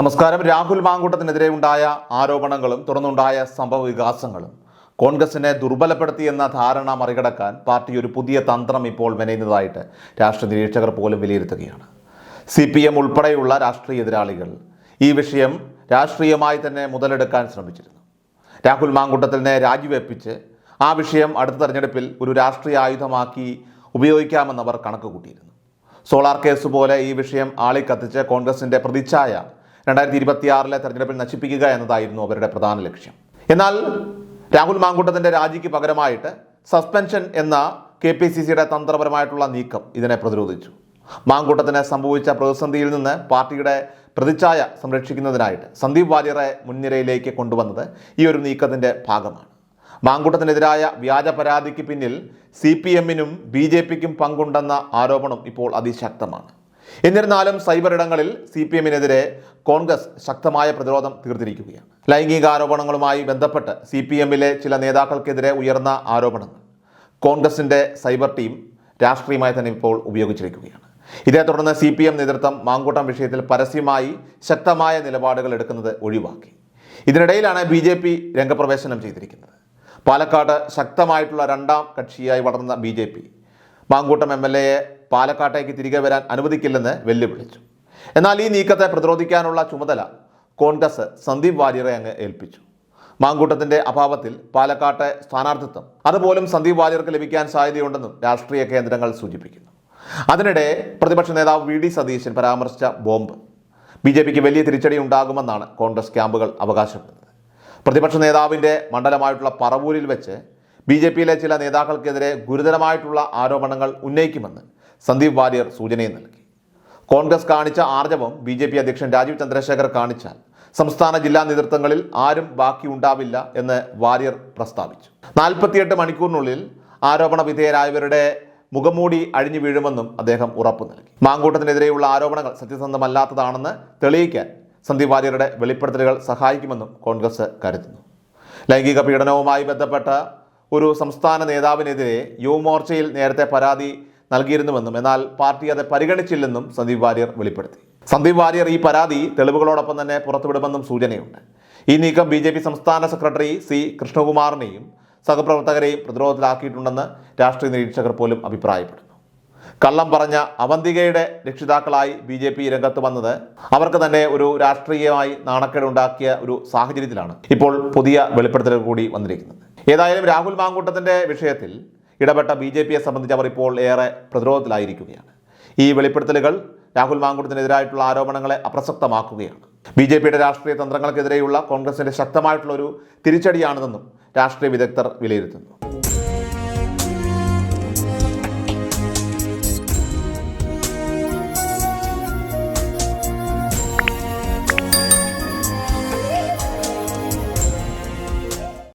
നമസ്കാരം. രാഹുൽ മാങ്കൂട്ടത്തിനെതിരെ ഉണ്ടായ ആരോപണങ്ങളും തുടർന്നുണ്ടായ സംഭവ വികാസങ്ങളും കോൺഗ്രസിനെ ദുർബലപ്പെടുത്തിയെന്ന ധാരണ മറികടക്കാൻ പാർട്ടി ഒരു പുതിയ തന്ത്രം ഇപ്പോൾ മെനയുന്നതായിട്ട് രാഷ്ട്രീയ നിരീക്ഷകർ പോലും വിലയിരുത്തുകയാണ്. സി പി എം ഉൾപ്പെടെയുള്ള രാഷ്ട്രീയ എതിരാളികൾ ഈ വിഷയം രാഷ്ട്രീയമായി തന്നെ മുതലെടുക്കാൻ ശ്രമിച്ചിരുന്നു. രാഹുൽ മാങ്കൂട്ടത്തിനെ രാജിവെപ്പിച്ച് ആ വിഷയം അടുത്ത തെരഞ്ഞെടുപ്പിൽ ഒരു രാഷ്ട്രീയ ആയുധമാക്കി ഉപയോഗിക്കാമെന്നവർ കണക്ക് കൂട്ടിയിരുന്നു. സോളാർ കേസ് പോലെ ഈ വിഷയം ആളിക്കത്തിച്ച് കോൺഗ്രസിന്റെ പ്രതിച്ഛായ രണ്ടായിരത്തി ഇരുപത്തിയാറിലെ തെരഞ്ഞെടുപ്പിൽ നശിപ്പിക്കുക എന്നതായിരുന്നു അവരുടെ പ്രധാന ലക്ഷ്യം. എന്നാൽ രാഹുൽ മാങ്കൂട്ടത്തിന്റെ രാജിക്ക് പകരമായിട്ട് സസ്പെൻഷൻ എന്ന കെ പി സി സിയുടെ തന്ത്രപരമായിട്ടുള്ള നീക്കം ഇതിനെ പ്രതിരോധിച്ചു. മാങ്കൂട്ടത്തിന് സംഭവിച്ച പ്രതിസന്ധിയിൽ നിന്ന് പാർട്ടിയുടെ പ്രതിച്ഛായ സംരക്ഷിക്കുന്നതിനായിട്ട് സന്ദീപ് വാര്യറെ മുൻനിരയിലേക്ക് കൊണ്ടുവന്നത് ഈ ഒരു നീക്കത്തിന്റെ ഭാഗമാണ്. മാങ്കൂട്ടത്തിനെതിരായ വ്യാജ പരാതിക്ക് പിന്നിൽ സി പി എമ്മിനും ബി ജെ പിക്കും പങ്കുണ്ടെന്ന ആരോപണം ഇപ്പോൾ അതിശക്തമാണ്. എന്നിരുന്നാലും സൈബർ ഇടങ്ങളിൽ സി പി എമ്മിനെതിരെ കോൺഗ്രസ് ശക്തമായ പ്രതിരോധം തീർത്തിരിക്കുകയാണ്. ലൈംഗിക ആരോപണങ്ങളുമായി ബന്ധപ്പെട്ട് സി പി എമ്മിലെ ചില നേതാക്കൾക്കെതിരെ ഉയർന്ന ആരോപണങ്ങൾ. കോൺഗ്രസിന്റെ സൈബർ ടീം രാഷ്ട്രീയമായി തന്നെ ഇപ്പോൾ ഉപയോഗിച്ചിരിക്കുകയാണ്. ഇതേ തുടർന്ന് സി പി എം നേതൃത്വം മാങ്കൂട്ടം വിഷയത്തിൽ പരസ്യമായി ശക്തമായ നിലപാടുകൾ എടുക്കുന്നത് ഒഴിവാക്കി. ഇതിനിടയിലാണ് ബി ജെ പി രംഗപ്രവേശനം ചെയ്തിരിക്കുന്നത്. പാലക്കാട് ശക്തമായിട്ടുള്ള രണ്ടാം കക്ഷിയായി വളർന്ന B J P Mankoottam M L എയെ പാലക്കാട്ടേക്ക് തിരികെ വരാൻ അനുവദിക്കില്ലെന്ന് വെല്ലുവിളിച്ചു. എന്നാൽ ഈ നീക്കത്തെ പ്രതിരോധിക്കാനുള്ള ചുമതല കോൺഗ്രസ് സന്ദീപ് വാര്യറെ അങ്ങ് ഏൽപ്പിച്ചു. മാങ്കൂട്ടത്തിന്റെ അഭാവത്തിൽ പാലക്കാട്ടെ സ്ഥാനാർത്ഥിത്വം അതുപോലും സന്ദീപ് വാര്യർക്ക് ലഭിക്കാൻ സാധ്യതയുണ്ടെന്നും രാഷ്ട്രീയ കേന്ദ്രങ്ങൾ സൂചിപ്പിക്കുന്നു. അതിനിടെ പ്രതിപക്ഷ നേതാവ് വി ഡി സതീശൻ പരാമർശിച്ച ബോംബ്. ബി ജെ പിക്ക് വലിയ തിരിച്ചടി ഉണ്ടാകുമെന്നാണ് കോൺഗ്രസ് ക്യാമ്പുകൾ അവകാശപ്പെടുന്നത്. പ്രതിപക്ഷ നേതാവിന്റെ മണ്ഡലമായിട്ടുള്ള പറവൂരിൽ വെച്ച് ബി ജെ പിയിലെ ചില നേതാക്കൾക്കെതിരെ ഗുരുതരമായിട്ടുള്ള ആരോപണങ്ങൾ ഉന്നയിക്കുമെന്ന് സന്ദീപ് വാര്യർ സൂചനയും നൽകി. കോൺഗ്രസ് കാണിച്ച ആർജവം ബി ജെ പി അധ്യക്ഷൻ രാജീവ് ചന്ദ്രശേഖർ കാണിച്ചാൽ സംസ്ഥാന ജില്ലാ നേതൃത്വങ്ങളിൽ ആരും ബാക്കി ഉണ്ടാവില്ല എന്ന് വാര്യർ പ്രസ്താവിച്ചു. നാൽപ്പത്തിയെട്ട് മണിക്കൂറിനുള്ളിൽ ആരോപണ വിധേയരായവരുടെ മുഖംമൂടി അഴിഞ്ഞു വീഴുമെന്നും അദ്ദേഹം ഉറപ്പു നൽകി. മാങ്കൂട്ടത്തിനെതിരെയുള്ള ആരോപണങ്ങൾ സത്യസന്ധമല്ലാത്തതാണെന്ന് തെളിയിക്കാൻ സന്ദീപ് വാര്യരുടെ വെളിപ്പെടുത്തലുകൾ സഹായിക്കുമെന്നും കോൺഗ്രസ് കരുതുന്നു. ലൈംഗിക പീഡനവുമായി ബന്ധപ്പെട്ട ഒരു സംസ്ഥാന നേതാവിനെതിരെ യുവമോർച്ചയിൽ നേരത്തെ പരാതി നൽകിയിരുന്നുവെന്നും എന്നാൽ പാർട്ടി അത് പരിഗണിച്ചില്ലെന്നും സന്ദീപ് വാര്യർ വെളിപ്പെടുത്തി. സന്ദീപ് വാര്യർ ഈ പരാതി തെളിവുകളോടൊപ്പം തന്നെ പുറത്തുവിടുമെന്നും സൂചനയുണ്ട്. ഈ നീക്കം ബി ജെ പി സംസ്ഥാന സെക്രട്ടറി സി കൃഷ്ണകുമാറിനെയും സഹപ്രവർത്തകരെയും പ്രതിരോധത്തിലാക്കിയിട്ടുണ്ടെന്ന് രാഷ്ട്രീയ നിരീക്ഷകർ പോലും അഭിപ്രായപ്പെടുന്നു. കള്ളം പറഞ്ഞ അവന്തികയുടെ രക്ഷിതാക്കളായി ബി ജെ പി രംഗത്ത് വന്നത് അവർക്ക് തന്നെ ഒരു രാഷ്ട്രീയമായി നാണക്കേടുണ്ടാക്കിയ ഒരു സാഹചര്യത്തിലാണ് ഇപ്പോൾ പുതിയ വെളിപ്പെടുത്തലുകൾ കൂടി വന്നിരിക്കുന്നത്. ഏതായാലും രാഹുൽ മാങ്കൂട്ടത്തിന്റെ വിഷയത്തിൽ ഇടപെട്ട ബി ജെ പിയെ സംബന്ധിച്ച് അവർ ഇപ്പോൾ ഏറെ പ്രതിരോധത്തിലായിരിക്കുകയാണ്. ഈ വെളിപ്പെടുത്തലുകൾ രാഹുൽ മാങ്കൂട്ടത്തിനെതിരായിട്ടുള്ള ആരോപണങ്ങളെ അപ്രസക്തമാക്കുകയാണ്. ബി ജെ പിയുടെ രാഷ്ട്രീയ തന്ത്രങ്ങൾക്കെതിരെയുള്ള കോൺഗ്രസിന്റെ ശക്തമായിട്ടുള്ളൊരു തിരിച്ചടിയാണിതെന്നും രാഷ്ട്രീയ വിദഗ്ധർ വിലയിരുത്തുന്നു.